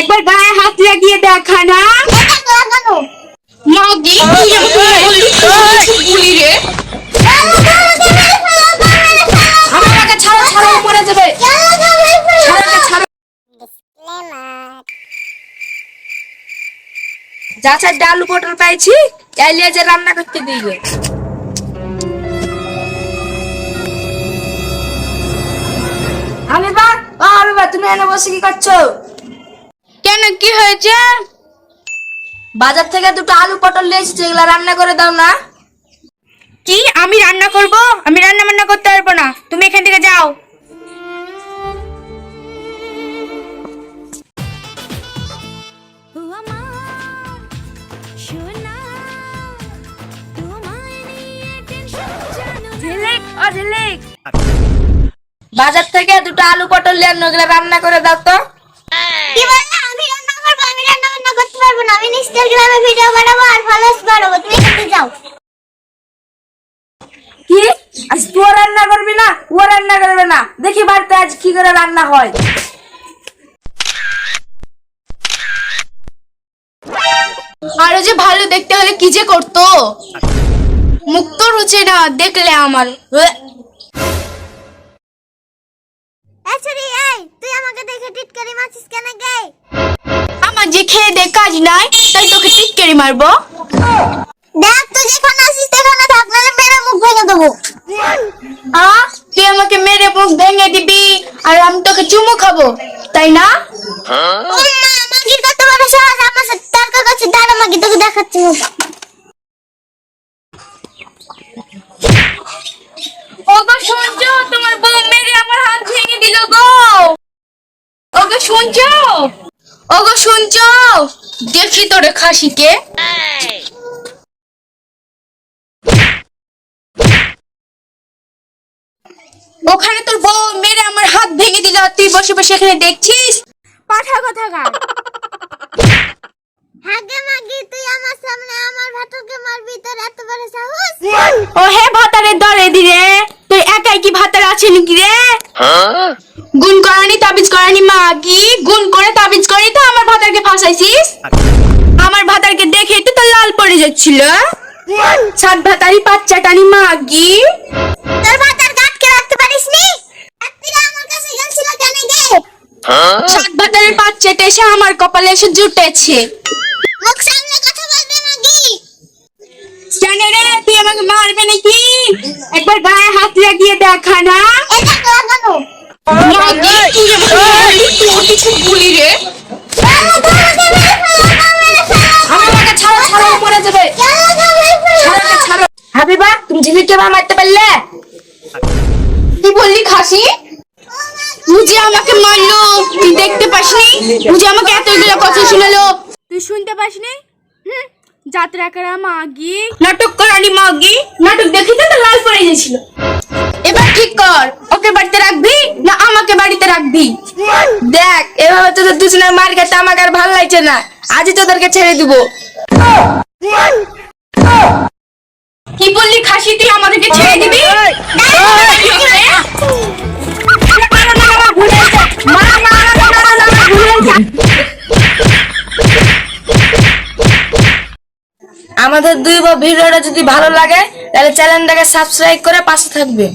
একবার গায়ে হাত লাগিয়ে দেখা না। যা চার ডালু পটল পাইছি এলিয়া যে রান্না করতে দিবে। আমি বা তুমি এনে বসে কি করছ? কেন কি হয়েছে? বাজার থেকে দুটো আলু পটল নিয়ে এসেছি এগুলা রান্না করে দাও না। কি? আমি রান্না করব? আমি রান্না বান্না করতে পারব না। তুমি এখান থেকে যাও। ঝিলিক ও ঝিলিক। বাজার থেকে দুটো আলু পটল নিয়ে রান্না করে দাও তো। ইনস্টাগ্রামে ভিডিও বানাবো আর ফলোস বাড়াবো। তুমি এখানে যাও। কি? আজ তুই রান্না করবি না? ও রান্না করবে না। দেখি বাড়িতে আজ কি করে রান্না হয়। আরও যে ভালো দেখতে হলে কি যে করতো? মুখ তো রুচে না দেখলে আমার। তুই আমাকে দেখে টিটকারি মাছিস কেন গে? আমার যে খেয়ে দে কাজ নাই তাই তোকে টিটকারি মারবো। দেখ তুই যেখানে আসিস সেখানে থাক নাহলে মেরে মুখ ভেঙে দেবো। আ তুই আমাকে মেরে মুখ ভেঙে দিবি আর আমি তোকে চুমু খাব তাই না? ও কত বড় সাহস আমার সাথে তর্ক করছে দাঁড়া মাগি তোকে দেখাচ্ছি ওগো শুনছো? তোমার বউ মেরে আমার হাত ভেঙে দিল গো। ওগো শুনছো? ওগো শুনছো? দেখি তোরে খাসিকে। ওখানে তোর বউ মেরে আমার হাত ভেঙে দিল তুই বসে বসে এখানে দেখছিস? পাঠা কথা গা হাগে মাগি তুই আমার সামনে আমার ভাতকে মারবি তোর এত বড় সাহস? ও হে ভাতারে দরে দিরে কি ভাতার আছে নাকি রে? গুণ করানি তাবিজ করানি মাগি গুণ করে তাবিজ করি তো আমার ভাতারকে ফাঁসাইছিস? আমার ভাতারকে দেখে তো লাল পড়ে যাচ্ছিল। সাত ভাতারি বাচ্চাটানি মাগি তোর ভাতার গাটকে রাখতে পারিস নি? আমার কাছে গেছিল কেন গে? সাত ভাতারের এসে আমার কপালে এসে জুটেছে। মুখ সামনে আমাকে মারবে নাকি? একবার গায়ে হাত লাগিয়ে দেখা না? তুই তুই কিছু বলি রে। হাবিবা তুমি ঝিলিকে মা মারতে পারলে? কি বললি খাসি? মুজি আমাকে মারলো। তুই দেখতে পাসনি? মুজি আমাকে এতগুলো কথা শুনালো। তুই শুনতে পাসনি? যাত্রা করা মাগি নাটক করানি মাগি নাটক দেখি তো লাল পড়ে গেছিল এবার ঠিক কর ওকে বাড়িতে রাখবি না আমাকে বাড়িতে রাখবি দেখ এভাবে তোদের দুজনের মার খেতে আমাকে আর ভালো লাগছে না আজই তোদেরকে ছেড়ে দিব কি বললি খাসি তুই আমাদেরকে ছেড়ে দিবি আমাদের দুই বা ভিডিওটা যদি ভালো লাগে তাহলে চ্যানেলটাকে সাবস্ক্রাইব করে পাশে থাকবে।